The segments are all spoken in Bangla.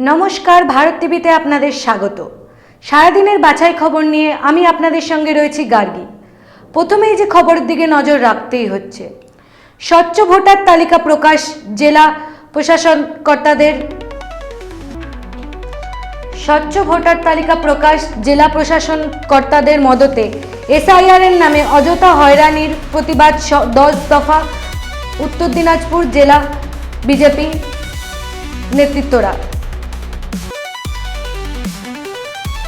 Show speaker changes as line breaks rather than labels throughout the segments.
নমস্কার, ভারত টিভিতে আপনাদের স্বাগত। সারাদিনের বাছাই খবর নিয়ে আমি আপনাদের সঙ্গে রয়েছি গার্গী। প্রথমেই যে খবরের দিকে নজর রাখতেই হচ্ছে। স্বচ্ছ ভোটার তালিকা প্রকাশ, জেলা প্রশাসন কর্তাদের। স্বচ্ছ ভোটার তালিকা প্রকাশ, জেলা প্রশাসন কর্তাদের মদতে এসআইআর এর নামে অযথা হয়রানির প্রতিবাদ দশ দফা। উত্তর দিনাজপুর জেলা বিজেপি নেতৃত্বরা।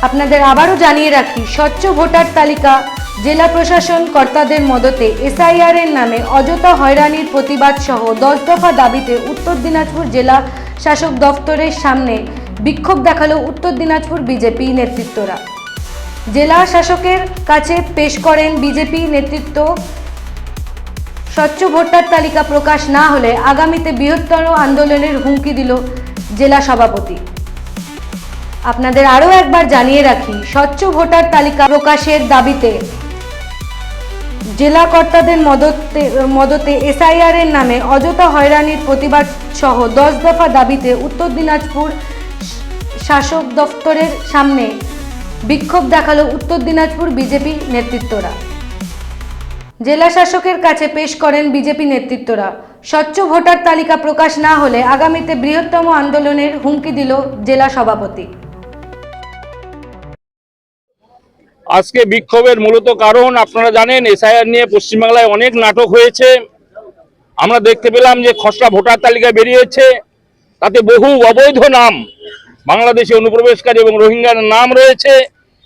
আপনাদের আবারও জানিয়ে রাখি, স্বচ্ছ ভোটার তালিকা জেলা প্রশাসন কর্তাদের মদতে এসআইআর এর নামে অযথা হয়রানির প্রতিবাদ সহ দশ দফা দাবিতে উত্তর দিনাজপুর জেলা শাসক দফতরের সামনে বিক্ষোভ দেখাল উত্তর দিনাজপুর বিজেপি নেতৃত্বরা। জেলা শাসকের কাছে পেশ করেন বিজেপি নেতৃত্ব। স্বচ্ছ ভোটার তালিকা প্রকাশ না হলে আগামীতে বৃহত্তর আন্দোলনের হুমকি দিল জেলা সভাপতি। আপনাদের আরও একবার জানিয়ে রাখি, স্বচ্ছ ভোটার তালিকা প্রকাশের দাবিতে জেলা কর্তাদের মদতে মদতে এসআইআর এর নামে অযথা হয়রানির প্রতিবাদ সহ দশ দফা দাবিতে উত্তর দিনাজপুর শাসক দফতরের সামনে বিক্ষোভ দেখাল উত্তর দিনাজপুর বিজেপি নেতৃত্বরা। জেলা শাসকের কাছে পেশ করেন বিজেপি নেতৃত্বরা। স্বচ্ছ ভোটার তালিকা প্রকাশ না হলে আগামীতে বৃহত্তম আন্দোলনের হুমকি দিল জেলা সভাপতি।
আজকে বিক্ষোভের মূলত কারণ আপনারা জানেন, এসআইআর নিয়ে পশ্চিমবাংলায় অনেক নাটক হয়েছে। আমরা দেখতে পেলাম যে খসড়া ভোটার তালিকা বেরিয়েছে। তাতে বহু অবৈধ নাম, বাংলাদেশে অনুপ্রবেশকারী এবং রোহিঙ্গার নাম রয়েছে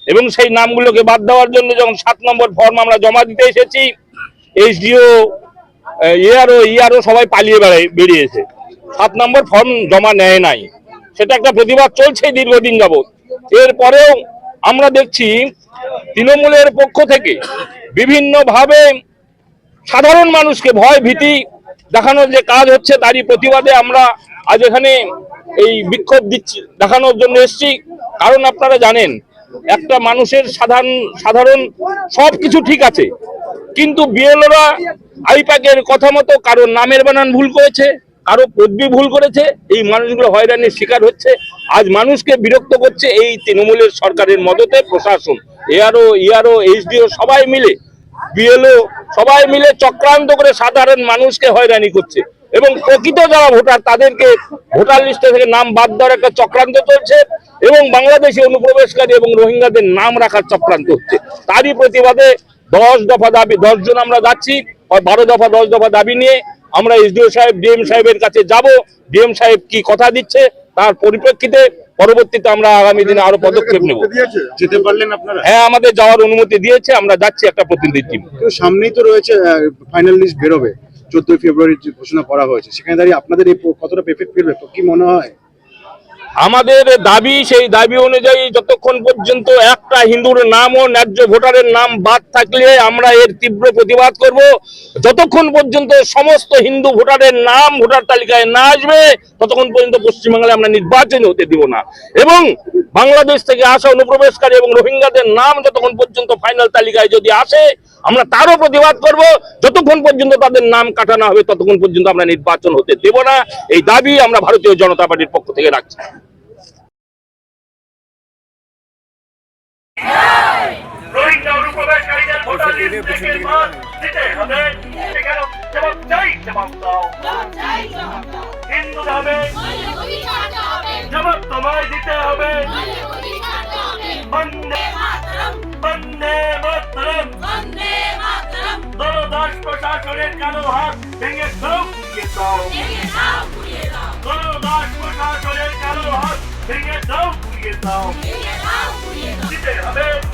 এবং সেই নামগুলোকে বাদ দেওয়ার জন্য যখন সাত নম্বর ফর্ম আমরা জমা দিতে এসেছি এইচডিও ইয়ারও ইয়ারও সবাই পালিয়ে বেড়ায়, বেরিয়েছে। সাত নম্বর ফর্ম জমা নেয় নাই। সেটা একটা প্রতিবাদ চলছে দীর্ঘদিন যাবৎ। এরপরেও আমরা দেখছি তৃণমূলের পক্ষ থেকে বিভিন্নভাবে সাধারণ মানুষকে ভয় ভীতি দেখানোর যে কাজ হচ্ছে তারই প্রতিবাদে আমরা আজ এখানে এই বিক্ষোভ দিচ্ছি, দেখানোর জন্য এসছি। কারণ আপনারা জানেন, একটা মানুষের সাধারণ সাধারণ সব কিছু ঠিক আছে। কিন্তু বিএলওরা আইপ্যাকের কথা মতো কারোর নামের বানান ভুল করেছে। কারও পদবি ভুল করেছে, এই মানুষগুলো হয়রানির শিকার হচ্ছে। আজ মানুষকে বিরক্ত করছে এই তৃণমূলের সরকারের মদতে প্রশাসন। এআরও, ইআরও, এইচডিও সবাই মিলে, বিএলও সবাই মিলে চক্রান্ত করে সাধারণ মানুষকে হয়রানি করছে। এবং প্রকৃত যারা ভোটার, তাদেরকে ভোটার লিস্টে থেকে নাম বাদ দেওয়ার একটা চক্রান্ত চলছে এবং বাংলাদেশি অনুপ্রবেশকারী এবং রোহিঙ্গাদের নাম রাখার চক্রান্ত হচ্ছে। তারই প্রতিবাদে দশ দফা দাবি দশজন আমরা যাচ্ছি বারো দফা, দশ দফা দাবি নিয়ে আমরা এসডিও সাহেব ডিএম সাহেবের কাছে যাব। ডিএম সাহেব কি কথা দিচ্ছে তার পরিপ্রেক্ষিতে পরবর্তীতে আমরা আগামী দিনে আরও পদক্ষেপ নেব।
যেতে পারলেন আপনারা?
হ্যাঁ আমাদের যাওয়ার অনুমতি দিয়েছে আমরা যাচ্ছি একটা প্রতিনিধি টিম
তো সামনেই তো রয়েছে ফাইনাল লিস্ট বেরোবে। চোদ্দই ফেব্রুয়ারি ঘোষণা করা হয়েছে সেখানে দাঁড়িয়ে আপনাদের এই কতটা পেফেক্ট ফিরবে তো কি মনে হয়?
আমাদের দাবি, সেই দাবি অনুযায়ী যতক্ষণ পর্যন্ত একটা হিন্দুর নাম ও ন্যায্য ভোটারের নাম বাদ থাকলে আমরা এর তীব্র প্রতিবাদ করব। যতক্ষণ পর্যন্ত সমস্ত হিন্দু ভোটারের নাম ভোটার তালিকায় না আসবে, ততক্ষণ পর্যন্ত পশ্চিমবাংলায় আমরা নির্বাচন হতে দিব না। এবং বাংলাদেশ থেকে আসা অনুপ্রবেশকারী এবং রোহিঙ্গাদের নাম যতক্ষণ পর্যন্ত ফাইনাল তালিকায় যদি আসে, আমরা তারও প্রতিবাদ করব। যতক্ষণ পর্যন্ত তাদের নাম কাটানো হবে, ততক্ষণ পর্যন্ত আমরা নির্বাচন হতে দেব না। এই দাবি আমরা ভারতীয় জনতা পার্টির পক্ষ থেকে রাখছি।
রোহিঙ্গা ভোটার লিস্ট থেকে দিতে হবে। সেখানে জবাব চাই জবাব দাও। হিন্দু হবে। জবাব তোমায় দিতে হবে। বন্দে বন্দে মাতরম। দলদাস প্রশাসনের কালো হাত ভেঙে দাও। ঘুরিয়ে দাও। দলদাস প্রশাসনের কালো হাত ভেঙে দাও। ঘুরিয়ে দাও। দিতে হবে।